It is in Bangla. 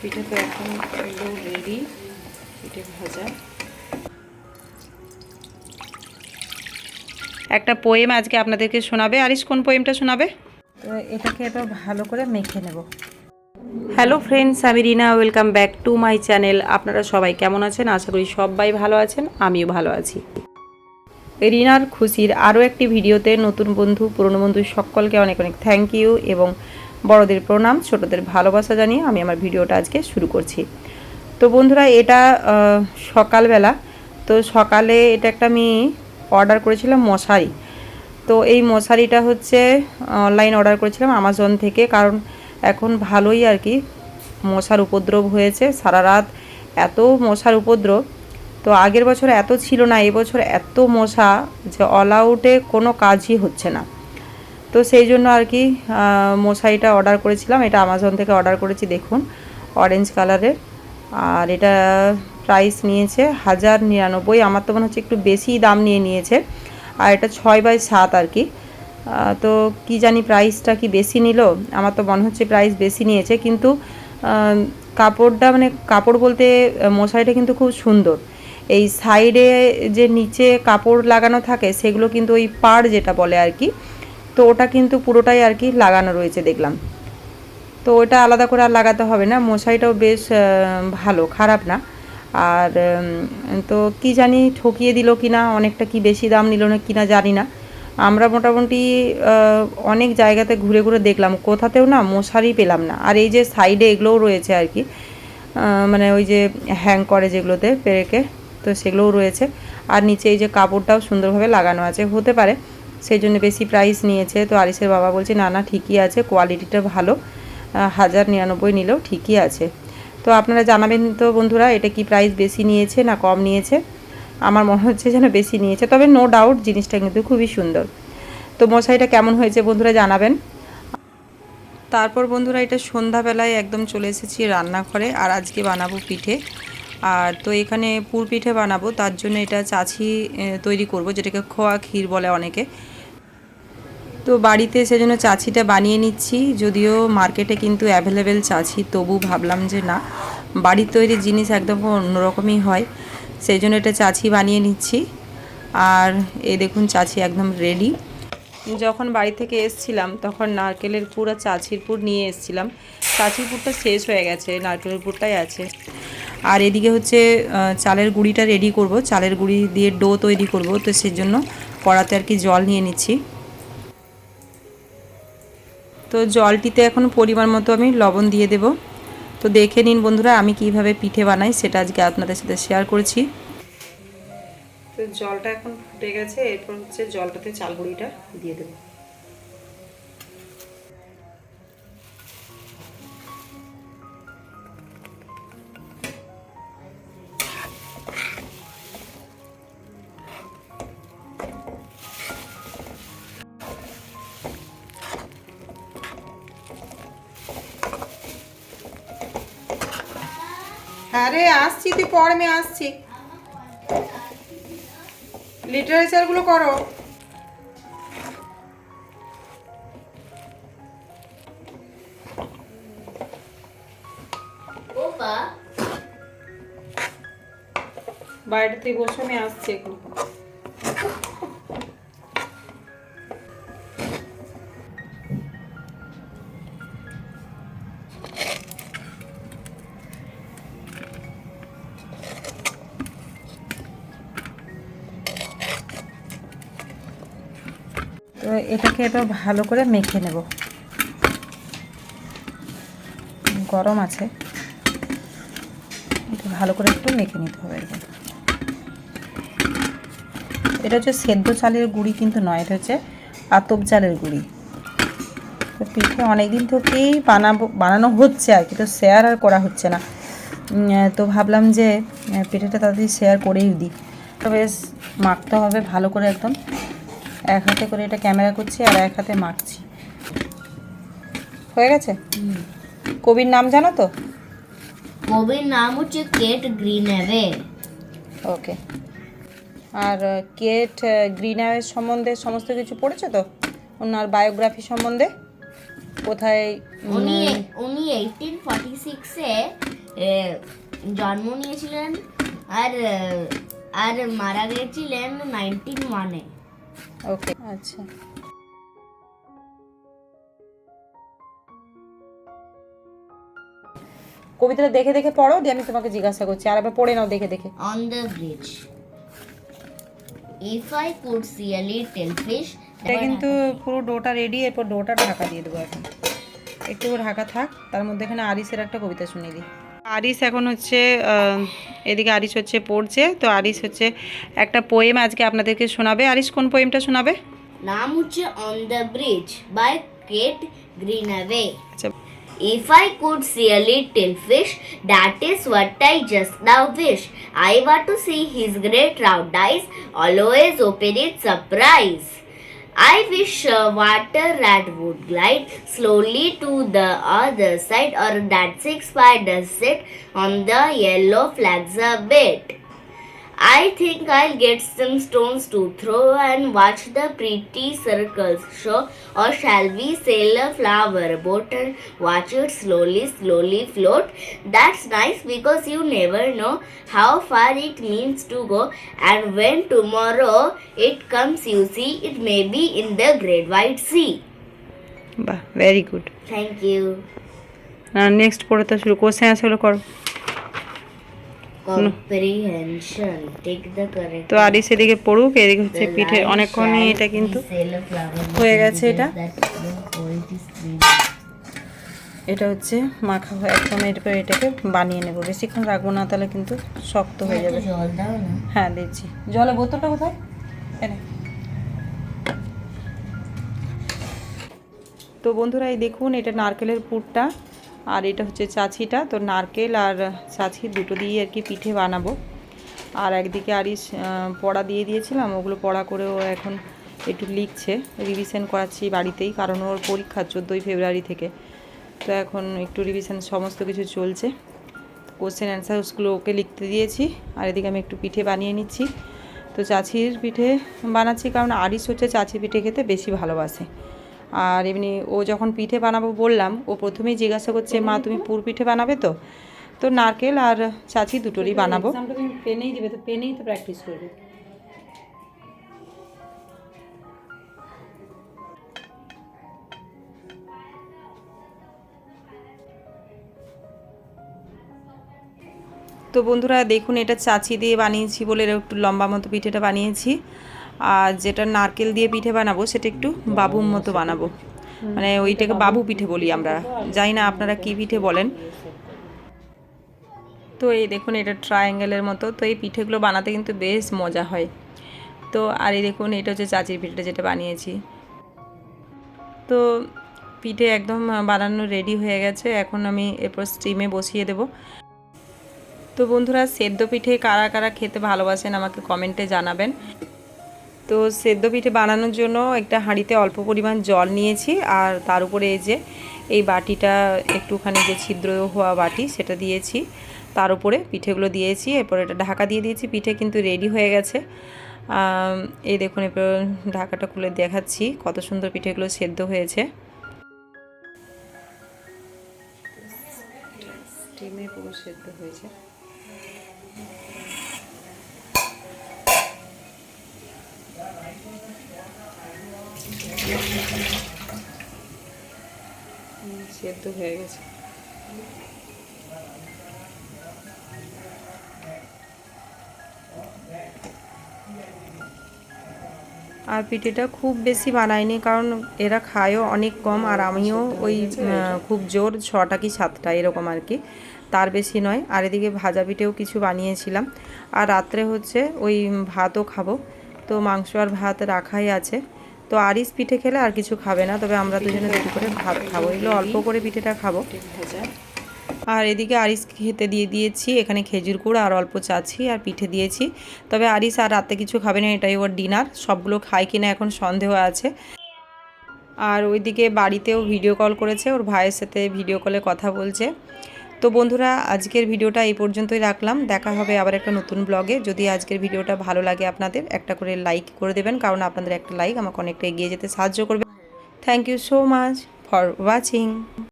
পিঠে তো এখন একদম রেডি পিঠে ভাজা। একটা পোয়েম আজকে আপনাদেরকে শোনাবে। আরিস কোন পোয়েমটা শোনাবে? তো এটাকে এবার ভালো করে মেখে নেব। হ্যালো ফ্রেন্ডস আমি Rina. Welcome back to my channel আপনারা সবাই কেমন আছেন? আশা করি সবাই ভালো আছেন আমিও ভালো আছি। রিনার খুশির আরও একটি ভিডিওতে নতুন বন্ধু পুরনো বন্ধু সকলকে অনেক অনেক থ্যাংক ইউ এবং বড়দের প্রণাম, ছোটদের ভালোবাসা জানিয়ে আমি আমার ভিডিওটা আজকে শুরু করছি। তো বন্ধুরা, এটা সকালবেলা। তো সকালে এটা একটা আমি অর্ডার করেছিলাম মশারি। তো এই মশারিটা হচ্ছে অনলাইন অর্ডার করেছিলাম আমাজন থেকে, কারণ এখন ভালোই আর কি মশার উপদ্রব হয়েছে। সারা রাত এত মশার উপদ্রব। তো আগের বছর এত ছিল না, এবছর এত মশা যে অল আউটে কোনো কাজই হচ্ছে না। তো সেই জন্য আর কি মশারিটা অর্ডার করেছিলাম। এটা আমাজন থেকে অর্ডার করেছি, দেখুন অরেঞ্জ কালারের আর এটা প্রাইস নিয়েছে হাজার নিরানব্বই। আমার তো মনে হচ্ছে একটু বেশি দাম নিয়ে নিয়েছে। আর এটা ছয় বাই সাত আর কি। তো কি জানি প্রাইসটা কি বেশি নিল? আমার তো মনে হচ্ছে প্রাইস বেশি নিয়েছে। কিন্তু কাপড়টা মানে কাপড় বলতে মশারিটা কিন্তু খুব সুন্দর। এই সাইডে যে নিচে কাপড় লাগানো থাকে, সেগুলো কিন্তু ওই পাড় যেটা বলে আর কি তো ওটা কিন্তু পুরোটাই আর কি লাগানো রয়েছে দেখলাম। তো ওটা আলাদা করে আর লাগাতে হবে না, মশারিটাও বেশ ভালো, খারাপ না। আর তো কি জানি ঠকিয়ে দিল কিনা, অনেকটা কি বেশি দাম নিল না কিনা জানি না। আমরা মোটামুটি অনেক জায়গাতে ঘুরে ঘুরে দেখলাম, কোথাতেও না মশারি পেলাম না। আর এই যে সাইডে এগুলোও রয়েছে আর কি মানে ওই যে হ্যাং করে যেগুলোতে পেরেকে, তো সেগুলোও রয়েছে। আর নিচে এই যে কাপড়টাও সুন্দরভাবে লাগানো আছে, হতে পারে। সেই জন্য বেশি প্রাইস নিয়েছে। তো আরিসের বাবা বলছে, না না, ঠিকই আছে কোয়ালিটিটা ভালো। হাজার নিরানব্বই নিলেও ঠিকই আছে। তো আপনারা জানাবেন তো বন্ধুরা, এটা কি প্রাইস বেশি নিয়েছে না কম নিয়েছে? আমার মনে হচ্ছে যেন বেশি নিয়েছে, তবে নো ডাউট জিনিসটা কিন্তু খুবই সুন্দর। তো মশাইটা কেমন হয়েছে বন্ধুরা জানাবেন। তারপর বন্ধুরা এটা সন্ধ্যাবেলায় একদম চলে এসেছি রান্নাঘরে, আর আজকে বানাবো পিঠে। আর তো এখানে পুর পিঠে বানাবো, তার জন্য এটা চাছি তৈরি করব, যেটাকে খোয়া ক্ষীর বলে অনেকে। তো বাড়িতে সেজন্য চাছিটা বানিয়ে নিচ্ছি। যদিও মার্কেটে কিন্তু অ্যাভেলেবেল চাছি, তবু ভাবলাম যে না, বাড়ির তৈরি জিনিস একদম অন্যরকমই হয় সেই জন্য এটা চাছি বানিয়ে নিচ্ছি। আর এই দেখুন চাছি একদম রেডি যখন বাড়ি থেকে এসছিলাম, তখন নারকেলের পুর আর চাছির পুর নিয়ে এসছিলাম। চাছির পুরটা শেষ হয়ে গেছে, নারকেলের পুরটাই আছে। আর এদিকে হচ্ছে চালের গুঁড়িটা রেডি করব। চালের গুঁড়ি দিয়ে ডো তৈরি করব, তো সেই জন্য কড়াতে আর কি জল নিয়ে নিচ্ছি। তো জলটিতে এখন পরিমাণ মতো আমি লবণ দিয়ে দেব। তো দেখে নিন বন্ধুরা, আমি কীভাবে পিঠে বানাই সেটা আজকে আপনাদের সাথে শেয়ার করেছি। তো জলটা এখন ফুটে গেছে, এরপর হচ্ছে জলটাতে চালগুড়িটা দিয়ে দেবো। হ্যাঁ রে আসছি তুই পর আমি আসছি। লিটারেচারগুলো করো। বাইরে থেকে বসে আমি আসছি এখন। এটাকে এবার ভালো করে মেখে নেব। গরম আছে। ভালো করে একটু মেখে নিতে হবে এরকম এটা হচ্ছে সেদ্ধ চালের গুঁড়ি কিন্তু নয়, এটা হচ্ছে আতপ চালের গুঁড়ি। তো পিঠে অনেক দিন থেকেই বানাবো, বানানো হচ্ছে আর কি, তো শেয়ার আর করা হচ্ছে না। তো ভাবলাম যে পিঠেটা তাড়াতাড়ি শেয়ার করেই দিই। তো বেশ, মাখতে হবে ভালো করে একদম। এক হাতে করে এটা ক্যামেরা করছি আর এক হাতে মাখছি। হয়ে গেছে? কবির নাম জানো তো? কবির নাম হচ্ছে কেট গ্রিনেভে ওকে। আর কেট গ্রিনহাউস সম্বন্ধে সমস্ত কিছু পড়েছো তো? ওনার বায়োগ্রাফি সম্বন্ধে? কোথায় উনি উনি এইটিন ফর্টি সিক্সে জন্ম নিয়েছিলেন আর আর মারা গেছিলেন নাইনটিন ওয়ানে ওকে আচ্ছা। কবিতাটা দেখে দেখে পড়ো দিয়ে আমি তোমাকে জিজ্ঞাসা করছি। আর একবার পড়ে নাও দেখে দেখে। On the bridge. If I could see a little fish, এটা কিন্তু পুরো ডোটা রেডি এরপর ডোটা ঢাকা দিয়ে দেবো এখন। একটু ঢাকা থাক তার মধ্যে এখানে আরিসের একটা কবিতা শুনে দিই। আরিস এখন হচ্ছে এদিকে আরিস হচ্ছে পড়ছে তো আরিস হচ্ছে একটা পোয়েম আজকে আপনাদেরকে শোনাবে আরিস কোন পোয়েমটা শোনাবে নাম হচ্ছে On the Bridge by Kate Greenaway. আচ্ছা If I could see a little fish, that is what I just now wish. I want to see his great round eyes, always open in surprise. I wish a water rat would glide slowly to the other side, or dancing spiders sit on the yellow flags a bit. I think I'll get some stones to throw and watch the pretty circles show. Or shall we sail a flower boat and watch it slowly, slowly float? That's nice because you never know how far it means to go. And when tomorrow it comes, you see, it may be in the great wide sea. বাহ very good Thank you. Next পড়তে শুরু কোশ্চেন আনসারগুলো করো Comprehension. Take the correct. তো আরিস এদিকে পড়ুক এদিকে হচ্ছে পিঠে অনেকক্ষণই এটা কিন্তু হয়ে গেছে এটা। এটা হচ্ছে মাখা হয়ে এখন এরপর এটাকে বানিয়ে নেব। বেশিক্ষণ রাখব না তাহলে কিন্তু শক্ত হয়ে যাবে। জল দাও না। হ্যাঁ দিচ্ছি। জলে বোতলটা কোথায়? তো বন্ধুরা এই দেখুন এটা নারকেলের পুরটা। আর এটা হচ্ছে চাছিটা তো নারকেল আর চাছি দুটো দিয়ে আর কি পিঠে বানাবো। আর একদিকে আরিস পড়া দিয়ে দিয়েছিলাম, ওগুলো পড়া করেও এখন একটু লিখছে রিভিশন করাচ্ছি বাড়িতেই, কারণ ওর পরীক্ষা চোদ্দোই ফেব্রুয়ারি থেকে। তো এখন একটু রিভিশন সমস্ত কিছু চলছে। কোশ্চেন অ্যান্সারসগুলো ওকে লিখতে দিয়েছি, আর এদিকে আমি একটু পিঠে বানিয়ে নিচ্ছি। তো চাচির পিঠে বানাচ্ছি, কারণ আরিস হচ্ছে চাচির পিঠে খেতে বেশি ভালোবাসে। আর এমনি ও যখন পিঠে বানাবো বললাম ও প্রথমেই জিজ্ঞাসা করছে মা তুমি পুর পিঠে বানাবে তো? তো নারকেল আর চাচি দুটোরই বানাবো। তুমি পেনেই দিবে তো পেনেই তো প্র্যাকটিস করবে। তো বন্ধুরা দেখুন এটা চাচি দিয়ে বানিয়েছি বলে একটু লম্বা মতো পিঠেটা বানিয়েছি। আর যেটা নারকেল দিয়ে পিঠে বানাবো, সেটা একটু বাবুর মতো বানাবো। মানে ওইটাকে বাবু পিঠে বলি আমরা। জানি না আপনারা কি পিঠে বলেন। তো এই দেখুন, এটা ট্রায়াঙ্গেলের মতো। তো এই পিঠেগুলো বানাতে কিন্তু বেশ মজা হয়। তো আর এই দেখুন, এটা হচ্ছে চাচির পিঠেটা যেটা বানিয়েছি। তো পিঠে একদম বানানো রেডি হয়ে গেছে। এখন আমি এরপর স্টিমে বসিয়ে দেবো। তো বন্ধুরা, সেদ্ধ পিঠে কারা কারা খেতে ভালোবাসেন আমাকে কমেন্টে জানাবেন। তো সেদ্ধ পিঠে বানানোর জন্য একটা হাঁড়িতে অল্প পরিমাণ জল নিয়েছি আর তার উপরে এই যে এই বাটিটা, একটুখানি যে ছিদ্র হওয়া বাটি সেটা দিয়েছি। তার উপরে পিঠেগুলো দিয়েছি, এরপর এটা ঢাকা দিয়ে দিয়েছি, পিঠে কিন্তু রেডি হয়ে গেছে। এই দেখুন, এরপর ঢাকাটা খুলে দেখাচ্ছি কত সুন্দর পিঠেগুলো সেদ্ধ হয়েছে। স্টিমে পুরো সেদ্ধ হয়েছে। সেদ্ধ হয়ে গেছে। আর পিঠেটা খুব বেশি বানাইনি কারণ এরা খায়ও অনেক কম আর আমিও ওই খুব জোর ছটা কি সাতটা এরকম আর কি। তার বেশি নয়। আর এদিকে ভাজা পিঠেও কিছু বানিয়েছিলাম। আর রাত্রে হচ্ছে ওই ভাতও খাব। তো মাংস আর ভাত রাখাই আছে। তো আরিস পিঠে খেলে আর কিছু খাবে না, তবে আমরা দুজনে দুটো করে ভাত খাব। এগুলো অল্প করে পিঠেটা খাব। আর এদিকে আরিস খেতে দিয়ে দিয়েছি, এখানে খেজুর গুড় আর অল্প চাছি আর পিঠে দিয়েছি। তবে আরিস আর রাতে কিছু খাবে না, এটাই ওর ডিনার, সবগুলো খায় কিনা এখন সন্দেহ আছে। আর ওইদিকে বাড়িতেও ভিডিও কল করেছে, ওর ভাইয়ের সাথে ভিডিও কলে কথা বলছে। তো বন্ধুরা, আজকের ভিডিওটা এই পর্যন্তই রাখলাম। দেখা হবে আবার একটা নতুন ব্লগে যদি আজকের ভিডিওটা ভালো লাগে আপনাদের, একটা করে লাইক করে দেবেন, কারণ আপনাদের একটা লাইক আমাকে অনেকটা এগিয়ে যেতে সাহায্য করবে। Thank you so much for watching